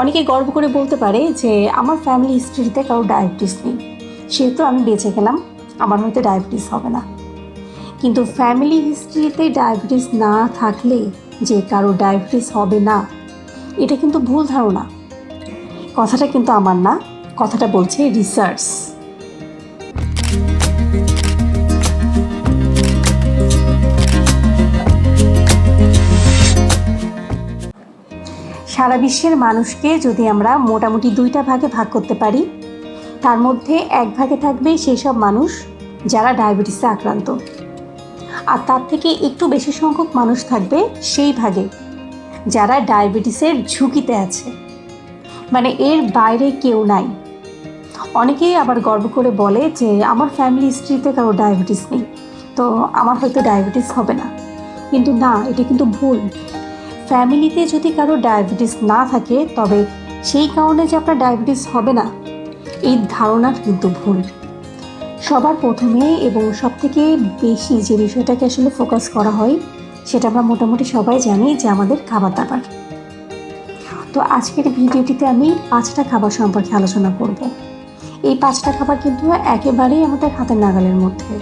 অনেকে গর্ব করে বলতে পারে যে আমার ফ্যামিলি হিস্ট্রিতে কারও ডায়াবেটিস নেই। সেহেতু আমি বেঁচে গেলাম, আমার হয়তো ডায়াবেটিস হবে না। কিন্তু ফ্যামিলি হিস্ট্রিতে ডায়াবেটিস না থাকলে যে কারও ডায়াবেটিস হবে না, এটা কিন্তু ভুল ধারণা। কথাটা কিন্তু আমার না, কথাটা বলছে রিসার্চ সারা বিশ্বের মানুষকে যদি আমরা মোটামুটি দুইটা ভাগে ভাগ করতে পারি, তার মধ্যে এক ভাগে থাকবে সেই সব মানুষ যারা ডায়াবেটিসে আক্রান্ত। আর তার থেকে একটু বেশি সংখ্যক মানুষ থাকবে সেই ভাগে যারা ডায়াবেটিসের ঝুঁকিতে আছে। মানে এর বাইরে কেউ নাই। অনেকেই আবার গর্ব করে বলে যে, আমার ফ্যামিলি হিস্ট্রিতে কারও ডায়াবেটিস নেই। তো আমার হয়তো ডায়াবেটিস হবে না। কিন্তু না, এটা কিন্তু ভুল। ফ্যামিলিতে যদি কারও ডায়াবেটিস না থাকে, তবে সেই কারণে যে আপনার ডায়াবেটিস হবে না, এই ধারণা কিন্তু ভুল। সবার প্রথমে এবং সবথেকে বেশি যে বিষয়টাকে আসলে ফোকাস করা হয়, সেটা আমরা মোটামুটি সবাই জানি যে আমাদের খাবার দাবার। তো আজকের ভিডিওটিতে আমি পাঁচটা খাবার সম্পর্কে আলোচনা করব। এই পাঁচটা খাবার কিন্তু একেবারেই আমাদের হাতের নাগালের মধ্যে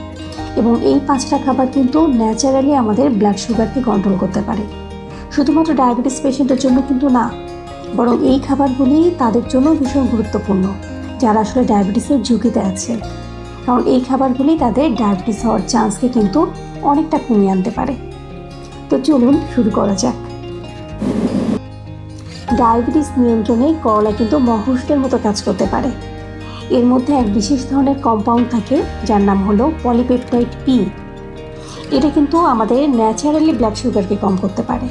এবং এই পাঁচটা খাবার কিন্তু ন্যাচারালি আমাদের ব্লাড সুগারকে কন্ট্রোল করতে পারে। শুধুমাত্র ডায়াবেটিস পেশেন্টের জন্য কিন্তু না, বরং এই খাবারগুলি তাদের জন্য ভীষণ গুরুত্বপূর্ণ, যারা আসলে ডায়াবেটিসের ঝুঁকিতে আছে। কারণ এই খাবারগুলি তাদের ডায়াবেটিস হওয়ার চান্সকে কিন্তু অনেকটা কমিয়ে আনতে পারে। তো চলুন শুরু করা যাক। ডায়াবেটিস নিয়ন্ত্রণে করলা কিন্তু মহৌষধের মতো কাজ করতে পারে। এর মধ্যে এক বিশেষ ধরনের কম্পাউন্ড থাকে, যার নাম হলো পলিপেপটাইড পি এটা কিন্তু আমাদের ন্যাচারালি ব্লাড সুগারকে কম করতে পারে।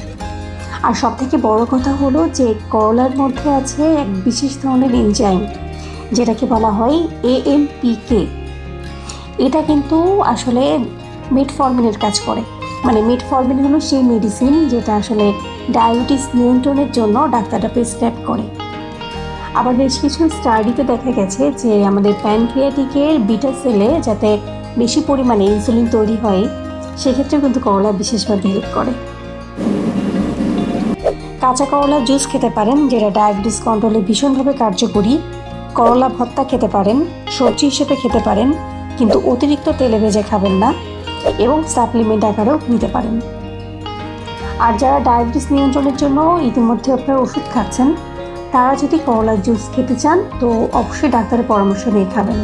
আর সব থেকে বড় কথা হলো যে করলার মধ্যে আছে এক বিশেষ ধরনের এনজাইম যেটাকে বলা হয় এএমপিকে এটা কিন্তু আসলে মেটফর্মিনের কাজ করে। মানে মেটফর্মিন হলো সেই মেডিসিন যেটা আসলে ডায়াবেটিস নিয়ন্ত্রণের জন্য ডাক্তাররা প্রেসক্রাইব করে। আবার বেশ কিছু স্টাডিতে দেখা গেছে যে আমাদের প্যানক্রিয়াটিকের বিটা সেলে যাতে বেশি পরিমাণে ইনসুলিন তৈরি হয় সেক্ষেত্রে কিন্তু করলা বিশেষভাবে হেল্প করে। কাঁচা করলার জুস খেতে পারেন, যেটা ডায়াবেটিস কন্ট্রোলে ভীষণভাবে কার্যকরী। করলা ভর্তা খেতে পারেন, সবজি হিসেবে খেতে পারেন, কিন্তু অতিরিক্ত তেলে ভেজে খাবেন না এবং সাপ্লিমেন্ট আকারেও নিতে পারেন। আর যারা ডায়াবেটিস নিয়ন্ত্রণের জন্য ইতিমধ্যে আপনার ওষুধ খাচ্ছেন, তারা যদি করলার জুস খেতে চান, তো অবশ্যই ডাক্তারের পরামর্শ নিয়ে খাবেন।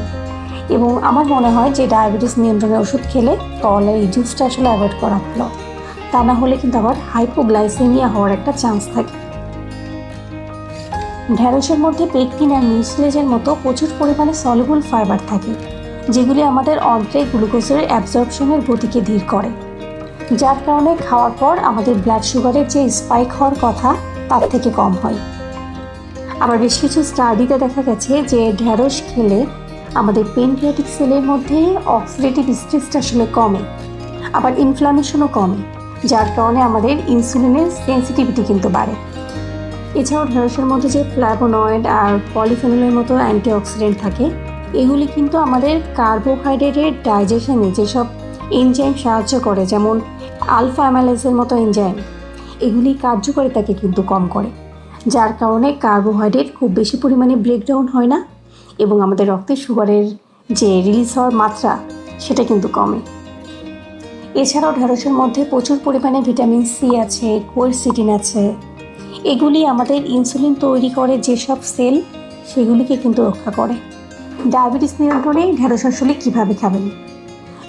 এবং আমার মনে হয় যে ডায়াবেটিস নিয়ন্ত্রণের ওষুধ খেলে করলার এই জুসটা আসলে অ্যাভয়েড করা ভালো। তা না হলে কিন্তু আবার হাইপোগ্লাইসেমিয়া হওয়ার একটা চান্স থাকে। ঢ্যাঁড়সের মধ্যে পেকটিন আর মিউসিলেজের মতো প্রচুর পরিমাণে সলিবল ফাইবার থাকে, যেগুলি আমাদের অন্ত্রে গ্লুকোজের অ্যাবজর্পশনের গতিকে ধীর করে। যার কারণে খাওয়ার পর আমাদের ব্লাড সুগারের যে স্পাইক হওয়ার কথা, তার থেকে কম হয়। আবার বেশ কিছু স্টাডিতে দেখা গেছে যে ঢ্যাঁড়স খেলে আমাদের পেনক্রিয়াটিক সেলের মধ্যে অক্সিডেটিভ স্ট্রেসটা আসলে কমে, আবার ইনফ্লামেশনও কমে। যার কারণে আমাদের ইনসুলিনের সেন্সিটিভিটি কিন্তু বাড়ে। এছাড়াও ঢেঁড়সের মধ্যে যে ফ্ল্যাভোনয়েড আর পলিফেনলের মতো অ্যান্টিঅক্সিডেন্ট থাকে, এগুলি কিন্তু আমাদের কার্বোহাইড্রেটের ডাইজেশনে যেসব এনজাইম সাহায্য করে, যেমন আলফা অ্যামালাইসের মতো এনজাইম এগুলি কার্যকারিতাকে কিন্তু কম করে। যার কারণে কার্বোহাইড্রেট খুব বেশি পরিমাণে ব্রেকডাউন হয় না এবং আমাদের রক্তে সুগারের যে রিলিজ হওয়ার মাত্রা, সেটা কিন্তু কমে। এছাড়াও ঢেঁড়সের মধ্যে প্রচুর পরিমাণে ভিটামিন সি আছে কোয়েরসিটিন আছে। এগুলি আমাদের ইনসুলিন তৈরি করে যেসব সেল, সেগুলিকে কিন্তু রক্ষা করে। ডায়াবেটিস নিয়ন্ত্রণে ঢেঁড়স আসলে কীভাবে খাবেন?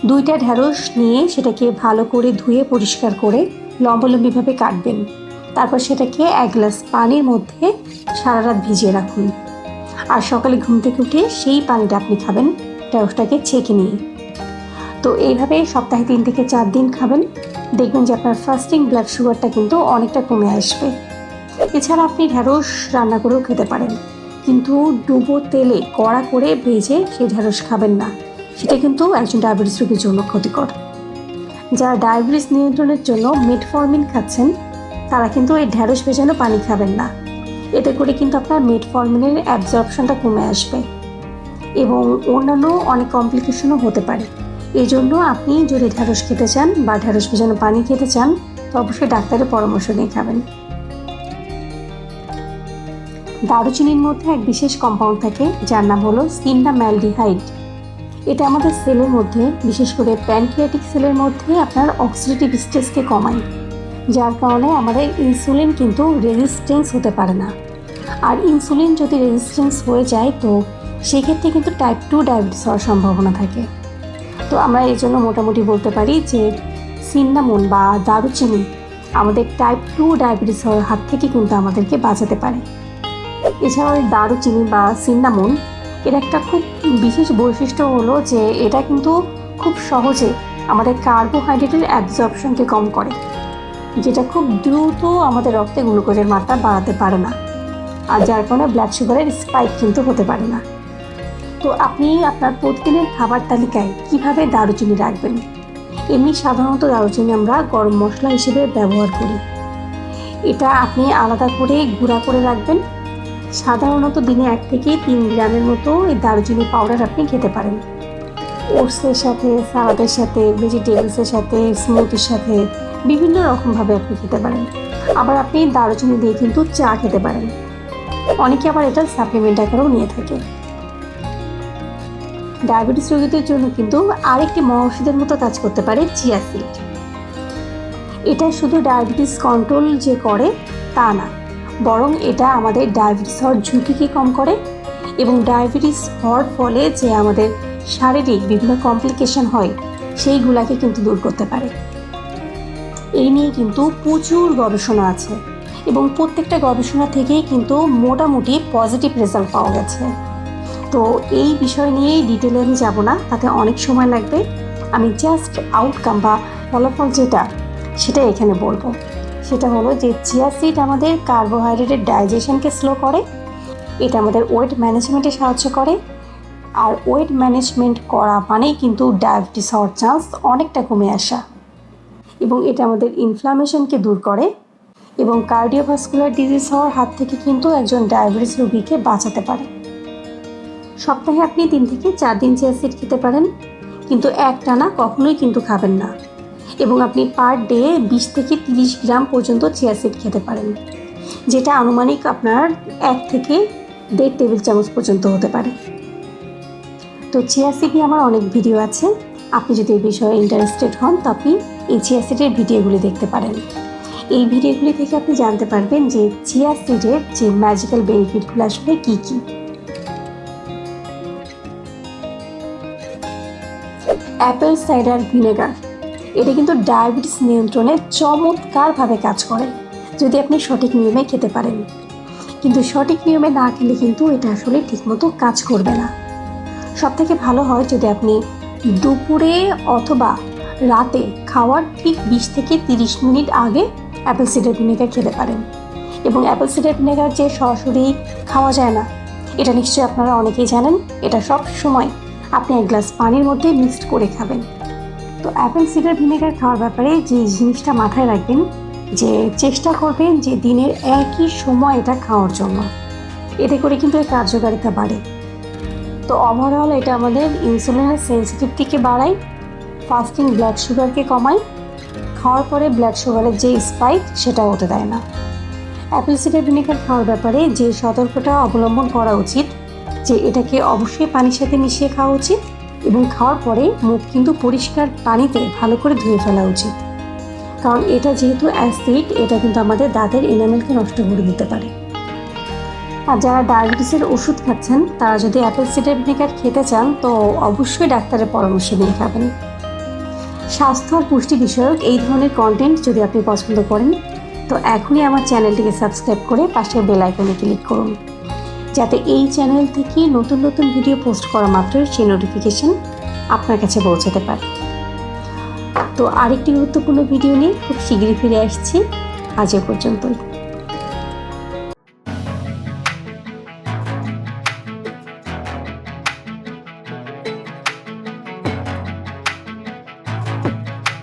দুইটা ঢেঁড়স নিয়ে সেটাকে ভালো করে ধুয়ে পরিষ্কার করে লম্বালম্বিভাবে কাটবেন। তারপর সেটাকে এক গ্লাস পানির মধ্যে সারা রাত ভিজিয়ে রাখুন। আর সকালে ঘুম থেকে উঠে সেই পানিটা আপনি খাবেন। ঢেঁড়সটাকে ছেঁকে নিয়ে। তো এইভাবে সপ্তাহে তিন থেকে চার দিন খাবেন। দেখবেন যে আপনার ফাস্টিং ব্লাড সুগারটা কিন্তু অনেকটা কমে আসবে। এছাড়া আপনি ঢ্যাঁড়স রান্না করেও খেতে পারেন। কিন্তু ডুবো তেলে কড়া করে ভেজে সেই ঢ্যাঁড়স খাবেন না। সেটা কিন্তু একজন ডায়াবেটিস রোগীর জন্য ক্ষতিকর। যারা ডায়াবেটিস নিয়ন্ত্রণের জন্য মেটফর্মিন খাচ্ছেন, তারা কিন্তু এই ঢ্যাঁড়স ভেজানো পানি খাবেন না। এতে করে কিন্তু আপনার মেটফর্মিনের অ্যাবজর্পশনটা কমে আসবে। এবং অন্যান্য অনেক কমপ্লিকেশনও হতে পারে। এই জন্য আপনি যদি ঢ্যাঁড়স খেতে চান বা ঢ্যাঁড়স ভেজানো পানি খেতে চান, তো অবশ্যই ডাক্তারের পরামর্শ নিয়ে খাবেন। দারুচিনির মধ্যে এক বিশেষ কম্পাউন্ড থাকে, যার নাম হলো সিন্ডাম্যালডিহাইড এটা আমাদের সেলের মধ্যে, বিশেষ করে প্যানক্রিয়াটিক সেলের মধ্যে আপনার অক্সিডেটিভ স্ট্রেসকে কমায়, যার কারণে আমাদের ইনসুলিন কিন্তু রেজিস্ট্যান্স হতে পারে না। আর ইনসুলিন যদি রেজিস্ট্যান্স হয়ে যায়, তো সেক্ষেত্রে কিন্তু টাইপ টু ডায়াবেটিস হওয়ার সম্ভাবনা থাকে। তো আমরা এই জন্য মোটামুটি বলতে পারি যে সিন্নামন বা দারুচিনি আমাদের টাইপ টু ডায়াবেটিস হওয়ার হাত থেকে কিন্তু আমাদেরকে বাঁচাতে পারে। এছাড়াও দারুচিনি বা সিন্নামন এর একটা খুব বিশেষ বৈশিষ্ট্য হলো যে এটা কিন্তু খুব সহজে আমাদের কার্বোহাইড্রেটের অ্যাবজর্পশনকে কম করে, যেটা খুব দ্রুত আমাদের রক্তে গ্লুকোজের মাত্রা বাড়াতে পারে না। আর যার কারণে ব্লাড সুগারের স্পাইক কিন্তু হতে পারে না। তো আপনি আপনার প্রতিদিনের খাবার তালিকায় কীভাবে দারুচিনি রাখবেন? এমনি সাধারণত দারুচিনি আমরা গরম মশলা হিসেবে ব্যবহার করি। এটা আপনি আলাদা করে গুঁড়া করে রাখবেন। সাধারণত দিনে এক থেকে তিন গ্রামের মতো এই দারুচিনি পাউডার আপনি খেতে পারেন। ওটসের সাথে, সালাদের সাথে, ভেজিটেবলসের সাথে, স্মুথির সাথে বিভিন্ন রকমভাবে আপনি খেতে পারেন। আবার আপনি দারুচিনি দিয়ে কিন্তু চা খেতে পারেন। অনেকে আবার এটা সাপ্লিমেন্ট আকারেও নিয়ে থাকে ডায়াবেটিস রোগীদের জন্য কিন্তু আরেকটি মহৌষধের মতো কাজ করতে পারে চিয়া সিড। এটা শুধু ডায়াবেটিস কন্ট্রোল যে করে, তা না, বরং এটা আমাদের ডায়াবেটিস হওয়ার ঝুঁকিকে কম করে এবং ডায়াবেটিস হওয়ার ফলে যে আমাদের শারীরিক বিভিন্ন কমপ্লিকেশন হয়, সেইগুলাকে কিন্তু দূর করতে পারে। এই নিয়ে কিন্তু প্রচুর গবেষণা আছে এবং প্রত্যেকটা গবেষণা থেকেই কিন্তু মোটামুটি পজিটিভ রেজাল্ট পাওয়া গেছে। তো এই বিষয় নিয়েই ডিটেলে আমি যাব না, তাতে অনেক সময় লাগবে। আমি জাস্ট আউটকাম বা ফলাফল যেটা সেটা এখানে বলব। সেটা হলো যে চিয়া সিড আমাদের কার্বোহাইড্রেটের ডাইজেশনকে স্লো করে, এটা আমাদের ওয়েট ম্যানেজমেন্টে সাহায্য করে। আর ওয়েট ম্যানেজমেন্ট করা মানেই কিন্তু ডায়াবেটিস হওয়ার চান্স অনেকটা কমে আসা। এবং এটা আমাদের ইনফ্লামেশনকে দূর করে। এবং কার্ডিওভাস্কুলার ডিজিজ হওয়ার হাত থেকে কিন্তু একজন ডায়াবেটিস রোগীকে বাঁচাতে পারে। সপ্তাহে আপনি তিন থেকে চার দিন চিয়া সিড খেতে পারেন, কিন্তু একটানা কখনোই কিন্তু খাবেন না। এবং আপনি পার ডে বিশ থেকে তিরিশ গ্রাম পর্যন্ত চিয়া সিড খেতে পারেন, যেটা আনুমানিক আপনার এক থেকে দেড় টেবিল চামচ পর্যন্ত হতে পারে। তো চিয়া সিড নিয়ে আমার অনেক ভিডিও আছে। আপনি যদি এই বিষয়ে ইন্টারেস্টেড হন, তো আপনি এই চিয়া সিডের ভিডিওগুলি দেখতে পারেন। এই ভিডিওগুলি থেকে আপনি জানতে পারবেন যে চিয়া সিডের যে ম্যাজিক্যাল বেনিফিটগুলো আসলে কী কী। Apple cider vinegar. এটা কিন্তু ডায়াবেটিস নিয়ন্ত্রণে চমৎকারভাবে কাজ করে, যদি আপনি সঠিক নিয়মে খেতে পারেন। কিন্তু সঠিক নিয়মে না খেলে কিন্তু এটা আসলে ঠিকমতো কাজ করবে না। সব থেকে ভালো হয় যদি আপনি দুপুরে অথবা রাতে খাওয়ার ঠিক বিশ থেকে তিরিশ মিনিট আগে অ্যাপেল সিডার ভিনেগার খেতে পারেন। এবং অ্যাপেল সিডার ভিনেগার যে সরাসরি খাওয়া যায় না, এটা নিশ্চয়ই আপনারা অনেকেই জানেন, এটা সব সময় আপনি এক গ্লাস পানির মধ্যে মিক্সড করে খাবেন। তো অ্যাপেল সিডার ভিনেগার খাওয়ার ব্যাপারে যে জিনিসটা মাথায় রাখবেন, যে চেষ্টা করবেন যে দিনের একই সময় এটা খাওয়ার জন্য। এতে করে কিন্তু এর কার্যকারিতা বাড়ে। তো ওভারঅল এটা আমাদের ইনসুলিনের সেন্সিটিভিটিকে বাড়ায় ফাস্টিং ব্লাড সুগারকে কমায়, খাওয়ার পরে ব্লাড সুগারের যে স্পাইক সেটা হতে দেয় না। অ্যাপেল সিডার ভিনেগার খাওয়ার ব্যাপারে যে সতর্কতা অবলম্বন করা উচিত যে এটাকে অবশ্যই পানির সাথে মিশিয়ে খাওয়া উচিত এবং খাওয়ার পরে মুখ কিন্তু পরিষ্কার পানিতে ভালো করে ধুয়ে ফেলা উচিত। কারণ এটা যেহেতু অ্যাসিড, এটা কিন্তু আমাদের দাঁতের এনামেলকে নষ্ট করে দিতে পারে। আর যারা ডায়াবেটিসের ওষুধ খাচ্ছেন, তারা যদি অ্যাপেল সিডার ভিনেগার খেতে চান, তো অবশ্যই ডাক্তারের পরামর্শ নিয়ে খাবেন। স্বাস্থ্য আর পুষ্টি বিষয়ক এই ধরনের কন্টেন্ট যদি আপনি পছন্দ করেন, তো এখনই আমার চ্যানেলটিকে সাবস্ক্রাইব করে পাশের বেল আইকনে ক্লিক করুন। যাতে এই চ্যানেল থেকে নতুন নতুন ভিডিও পোস্ট করা মাত্র সেই নোটিফিকেশান আপনার কাছে পৌঁছাতে পারে। তো আরেকটি গুরুত্বপূর্ণ ভিডিও নিয়ে খুব শীঘ্রই ফিরে আসছি। আজ এ পর্যন্তই।